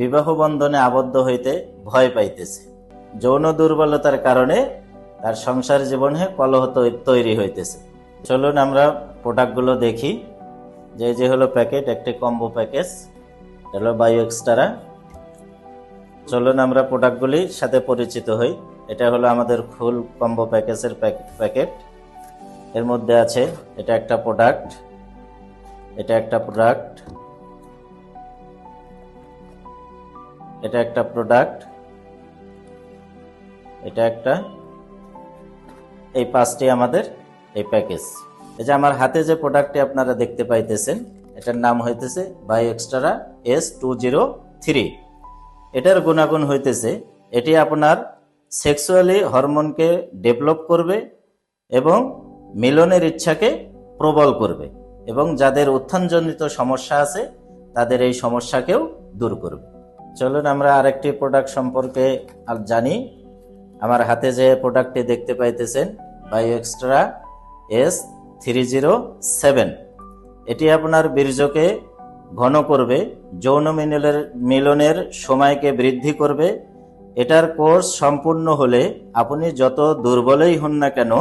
বিবাহ বন্ধনে আবদ্ধ হইতে ভয় পাইতেছে। যৌন দুর্বলতার কারণে তার সংসার জীবনে কলহ তৈরি হইতেছে। চলুন আমরা প্রোডাক্টগুলো দেখি। যে যে হলো প্যাকেট, একটি কম্বো প্যাকেজ হলো বায়ো এক্সট্রা চলুন আমরা প্রোডাক্টগুলির সাথে পরিচিত হই। এটা হলো আমাদের ফুল কম্বো প্যাকেজের প্যাক- প্যাকেট। এর মধ্যে আছে, এটা একটা প্রোডাক্ট, এটা একটা প্রোডাক্ট। এটা একটা প্রোডাক্ট এটা একটা, এই পাঁচটি আমাদের, এই প্যাকেজ এই যে আমার হাতে যে প্রোডাক্টটি আপনারা দেখতে পাইতেছেন, এটার নাম হইতেছে bio extra S two zero three এটার গুণাগুণ হইতেছে, এটি আপনার সেক্সুয়ালি হরমোনকে ডেভেলপ করবে এবং মিলনের ইচ্ছাকে প্রবল করবে এবং যাদের উত্থানজনিত সমস্যা আছে, তাদের এই সমস্যাকেও দূর করবে। চলুন আমরা আরেকটি প্রোডাক্ট সম্পর্কে আর জানি। আমার হাতে যে প্রোডাক্টটি দেখতে পাইতেছেন bio extra S three zero seven এটি আপনার বীর্যকে ঘন করবে, যৌন মিলনের মিলনের সময়কে বৃদ্ধি করবে। এটার কোর্স সম্পূর্ণ হলে আপনি যত দুর্বলই হন না কেন,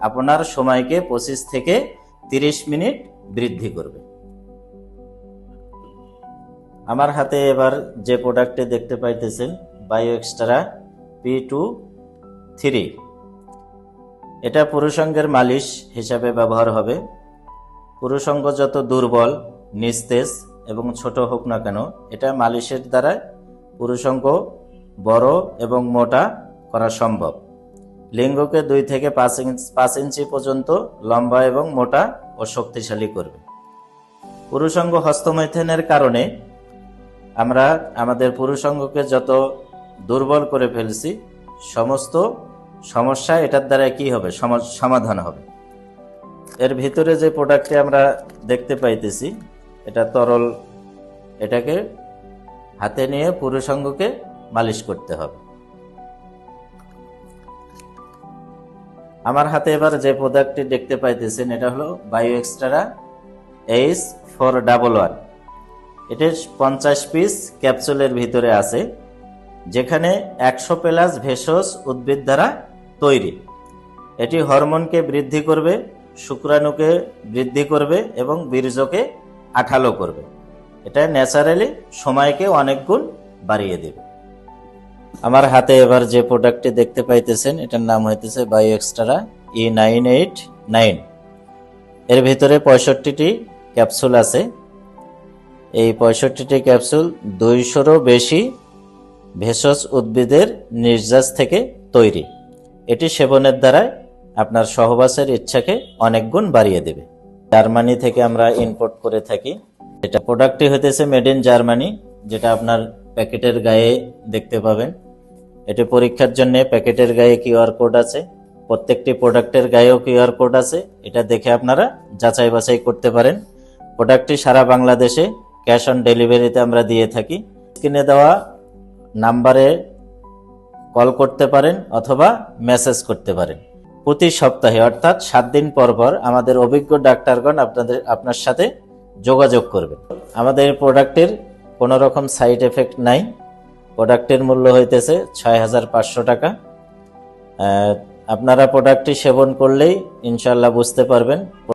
আপনার সময়কে পঁচিশ থেকে তিরিশ মিনিট বৃদ্ধি করবে। আমার হাতে এবার যে প্রোডাক্টটি দেখতে পাইতেছেন bio extra P two three এটা পুরুষঙ্গের মালিশ হিসাবে ব্যবহার হবে। পুরুষঙ্গ যত দুর্বল, নিস্তেজ এবং ছোট হোক না কেন, এটা মালিশের দ্বারা পুরুষঙ্গ বড় এবং মোটা করা সম্ভব। লিঙ্গকে দুই থেকে পাঁচ ইঞ্চ, পাঁচ ইঞ্চি পর্যন্ত লম্বা এবং মোটা ও শক্তিশালী করবে। পুরুষঙ্গ হস্তমৈথেনের কারণে আমরা আমাদের পুরুষঙ্গকে যত দুর্বল করে ফেলছি, সমস্ত সমস্যা এটার দ্বারা কি হবে? সম- সমাধান হবে। এর ভিতরে যে প্রোডাক্টটি আমরা দেখতে পাইতেছি, এটা তরল, এটাকে হাতে নিয়ে পুরুষঙ্গকে মালিশ করতে হবে। আমার হাতে এবার যে প্রোডাক্টটি দেখতে পাইতেছেন, এটা হলো bio extra H four double one এটি পঞ্চাশ পিস ক্যাপসুলের ভিতরে আছে, যেখানে একশো প্লাস ভেষজ উদ্ভিদ দ্বারা তৈরি। এটি হরমোনকে বৃদ্ধি করবে, শুক্রাণুকে বৃদ্ধি করবে এবং বীর্যকে আঠালো করবে। এটা ন্যাচারালি সময়কে অনেক গুণ বাড়িয়ে দেবে। আমার হাতে এবার যে প্রোডাক্টটি দেখতে পাইতেছেন, এটার নাম হইতেছে bio extra E nine eight nine এর ভিতরে পঁয়ষট্টিটি ক্যাপসুল আছে এই পঁয়ষট্টিটি ক্যাপসুল দুইশোরও বেশি ভেষজ উদ্ভিদের নির্যাস থেকে তৈরি। এটি সেবনের দ্বারাই আপনার সহবাসের ইচ্ছাকে অনেক গুণ বাড়িয়ে দেবে। জার্মানি থেকে আমরা ইম্পোর্ট করে থাকি। এটা প্রোডাক্টটি হতেছে মেড ইন জার্মানি, যেটা আপনার প্যাকেটের গায়ে দেখতে পাবেন। এটি পরীক্ষার জন্য প্যাকেটের গায়ে কিউআর কোড আছে। প্রত্যেকটি প্রোডাক্টের গায়েও কিউআর কোড আছে। এটা দেখে আপনারা যাচাই বাছাই করতে পারেন। প্রোডাক্টটি সারা বাংলাদেশে ক্যাশ অন ডেলিভারিতে আমরা দিয়ে থাকি। স্ক্রিনে দেওয়া নাম্বারে কল করতে পারেন অথবা মেসেজ করতে পারেন। প্রতি সপ্তাহে, অর্থাৎ সাত দিন পর পর আমাদের অভিজ্ঞ ডাক্তারগণ আপনাদের, আপনার সাথে যোগাযোগ করবে। আমাদের প্রোডাক্টের কোনো রকম সাইড এফেক্ট নাই। প্রোডাক্টের মূল্য হইতেছে ছয় হাজার পাঁচশো টাকা। আপনারা প্রোডাক্টটি সেবন করলেই ইনশাল্লাহ বুঝতে পারবেন।